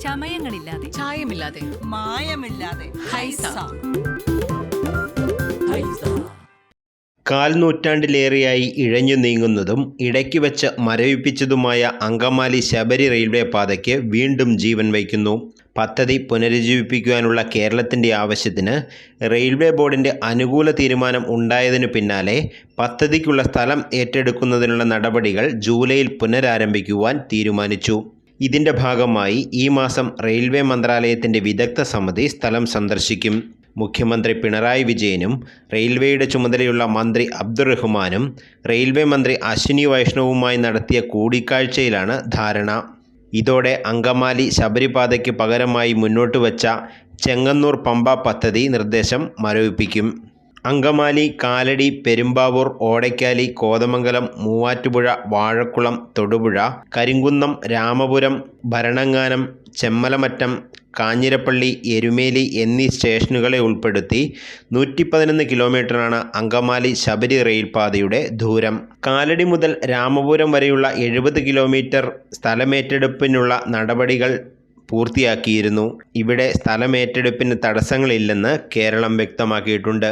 ചമയങ്ങളില്ലാതെ. ചായമില്ലാതെ. മായമില്ലാതെ. ഹൈസ. കാൽ നൂറ്റാണ്ടിലേറെയായി ഇഴഞ്ഞു നീങ്ങുന്നതും ഇടയ്ക്ക് വെച്ച് മരവിപ്പിച്ചതുമായ അങ്കമാലി ശബരി റെയിൽവേ പാതയ്ക്ക് വീണ്ടും ജീവൻ വയ്ക്കുന്നു പദ്ധതി പുനരുജ്ജീവിപ്പിക്കുവാനുള്ള കേരളത്തിന്റെ ആവശ്യത്തിന് റെയിൽവേ ബോർഡിന്റെ അനുകൂല തീരുമാനം ഉണ്ടായതിനു പിന്നാലെ പദ്ധതിക്കുള്ള സ്ഥലം ഏറ്റെടുക്കുന്നതിനുള്ള നടപടികൾ ജൂലൈയിൽ പുനരാരംഭിക്കുവാൻ തീരുമാനിച്ചു. ഇതിന്റെ ഭാഗമായി ഈ മാസം റെയിൽവേ മന്ത്രാലയത്തിന്റെ വിദഗ്ധ സമിതി സ്ഥലം സന്ദർശിക്കും. മുഖ്യമന്ത്രി പിണറായി വിജയനും റെയിൽവേയുടെ ചുമതലയുള്ള മന്ത്രി അബ്ദുറഹ്മാനും റെയിൽവേ മന്ത്രി അശ്വിനി വൈഷ്ണവുമായി നടത്തിയ കൂടിക്കാഴ്ചയിലാണ് ധാരണ. ഇതോടെ അങ്കമാലി ശബരിപാതയ്ക്ക് പകരമായി മുന്നോട്ട് വച്ച ചെങ്ങന്നൂർ പമ്പ പദ്ധതി നിർദ്ദേശം മരവിപ്പിക്കും. അങ്കമാലി കാലടി പെരുമ്പാവൂർ ഓടയ്ക്കാലി കോതമംഗലം മൂവാറ്റുപുഴ വാഴക്കുളം തൊടുപുഴ കരിങ്കുന്നം രാമപുരം ഭരണങ്ങാനം ചെമ്മലമറ്റം കാഞ്ഞിരപ്പള്ളി എരുമേലി എന്നീ സ്റ്റേഷനുകളെ ഉൾപ്പെടുത്തി നൂറ്റി പതിനൊന്ന് കിലോമീറ്ററാണ് അങ്കമാലി ശബരി റെയിൽപാതയുടെ ദൂരം. കാലടി മുതൽ രാമപുരം വരെയുള്ള എഴുപത് കിലോമീറ്റർ സ്ഥലമേറ്റെടുപ്പിനുള്ള നടപടികൾ പൂർത്തിയാക്കിയിരുന്നു. ഇവിടെ സ്ഥലമേറ്റെടുപ്പിന് തടസ്സങ്ങളില്ലെന്ന് കേരളം വ്യക്തമാക്കിയിട്ടുണ്ട്.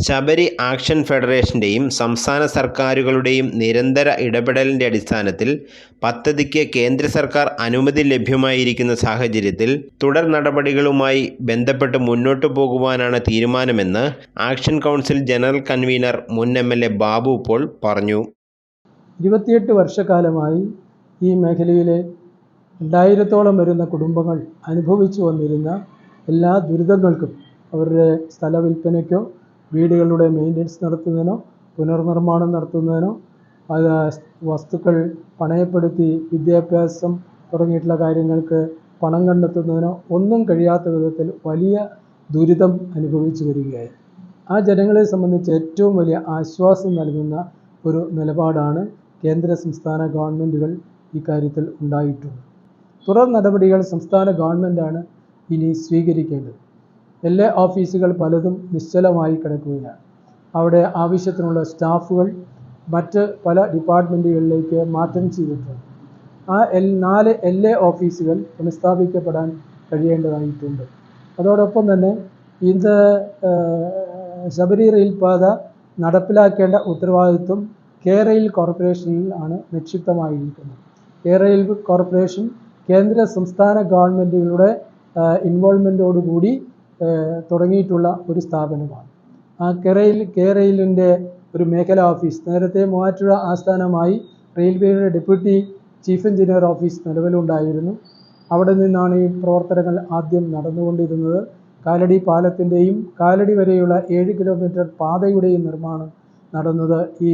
ശബരി ആക്ഷൻ ഫെഡറേഷന്റെയും സംസ്ഥാന സർക്കാരുകളുടെയും നിരന്തര ഇടപെടലിന്റെ അടിസ്ഥാനത്തിൽ പദ്ധതിക്ക് കേന്ദ്ര സർക്കാർ അനുമതി ലഭ്യമായിരിക്കുന്ന സാഹചര്യത്തിൽ തുടർ നടപടികളുമായി ബന്ധപ്പെട്ട് മുന്നോട്ടു പോകുവാനാണ് തീരുമാനമെന്ന് ആക്ഷൻ കൗൺസിൽ ജനറൽ കൺവീനർ മുൻ M L A Babu Paul പറഞ്ഞു. ഇരുപത്തിയെട്ട് വർഷക്കാലമായി ഈ മേഖലയിലെ രണ്ടായിരത്തോളം വരുന്ന കുടുംബങ്ങൾ അനുഭവിച്ചു വന്നിരുന്ന എല്ലാ ദുരിതങ്ങൾക്കും അവരുടെ സ്ഥല വിൽപ്പനയ്ക്കോ വീടുകളുടെ മെയിന്റനൻസ് നടത്തുന്നതിനോ പുനർനിർമ്മാണം നടത്തുന്നതിനോ അത് വസ്തുക്കൾ പണയപ്പെടുത്തി വിദ്യാഭ്യാസം തുടങ്ങിയിട്ടുള്ള കാര്യങ്ങൾക്ക് പണം കണ്ടെത്തുന്നതിനോ ഒന്നും കഴിയാത്ത വിധത്തിൽ വലിയ ദുരിതം അനുഭവിച്ചു വരികയായി. ആ ജനങ്ങളെ സംബന്ധിച്ച് ഏറ്റവും വലിയ ആശ്വാസം നൽകുന്ന ഒരു നിലപാടാണ് കേന്ദ്ര സംസ്ഥാന ഗവൺമെന്റുകൾ ഇക്കാര്യത്തിൽ ഉണ്ടായിട്ടുള്ളത്. തുടർ നടപടികൾ സംസ്ഥാന ഗവൺമെന്റാണ് ഇനി സ്വീകരിക്കേണ്ടത്. എല്ലാ ഓഫീസുകൾ പലതും നിശ്ചലമായി കിടക്കുകയാണ്. അവിടെ ആവശ്യത്തിനുള്ള സ്റ്റാഫുകൾ മറ്റ് പല ഡിപ്പാർട്ട്മെന്റുകളിലേക്ക് മാറ്റം ചെയ്തിട്ടുണ്ട്. ആ എൽ നാല് എൽ എ ഓഫീസുകൾ പുനഃസ്ഥാപിക്കപ്പെടാൻ കഴിയേണ്ടതായിട്ടുണ്ട്. അതോടൊപ്പം തന്നെ ഇത് ശബരി റെയിൽപാത നടപ്പിലാക്കേണ്ട ഉത്തരവാദിത്വം കെ റെയിൽ കോർപ്പറേഷനിൽ ആണ് നിക്ഷിപ്തമായിരിക്കുന്നത്. കെ റെയിൽ കോർപ്പറേഷൻ കേന്ദ്ര സംസ്ഥാന ഗവൺമെന്റുകളുടെ ഇൻവോൾവ്മെന്റോടുകൂടി തുടങ്ങിയിട്ടുള്ള ഒരു സ്ഥാപനമാണ്. ആ കെറയിൽ കെറയിലിന്റെ ഒരു മേഖല ഓഫീസ് നേരത്തെ മൂവാറ്റുപുഴ ആസ്ഥാനമായി റെയിൽവേയുടെ ഡെപ്യൂട്ടി ചീഫ് എഞ്ചിനീയർ ഓഫീസ് നിലവിലുണ്ടായിരുന്നു. അവിടെ നിന്നാണ് ഈ പ്രവർത്തനങ്ങൾ ആദ്യം നടന്നുകൊണ്ടിരുന്നത്. കാലടി പാലത്തിന്റെയും കാലടി വരെയുള്ള ഏഴ് കിലോമീറ്റർ പാതയുടെയും നിർമ്മാണം നടന്നത് ഈ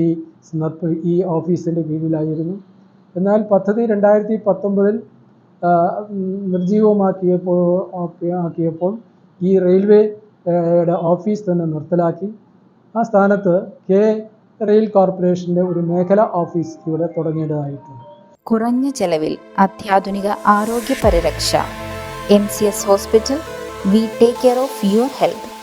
ഈ ഓഫീസിന്റെ കീഴിലായിരുന്നു. എന്നാൽ പദ്ധതി രണ്ടായിരത്തി പത്തൊമ്പതിൽ നിർജീവമാക്കിയപ്പോൾ ആക്കിയപ്പോൾ ഈ റെയിൽവേയുടെ ഓഫീസ് തന്നെ നിർത്തലാക്കി. ആ സ്ഥാനത്ത് കെ റെയിൽ കോർപ്പറേഷന്റെ ഒരു മേഖല ഓഫീസ് ഇവിടെ തുടങ്ങേണ്ടതായിട്ടുണ്ട്. കുറഞ്ഞ ചെലവിൽ അത്യാധുനിക ആരോഗ്യ പരിരക്ഷ. M C S hospital we take care of your health.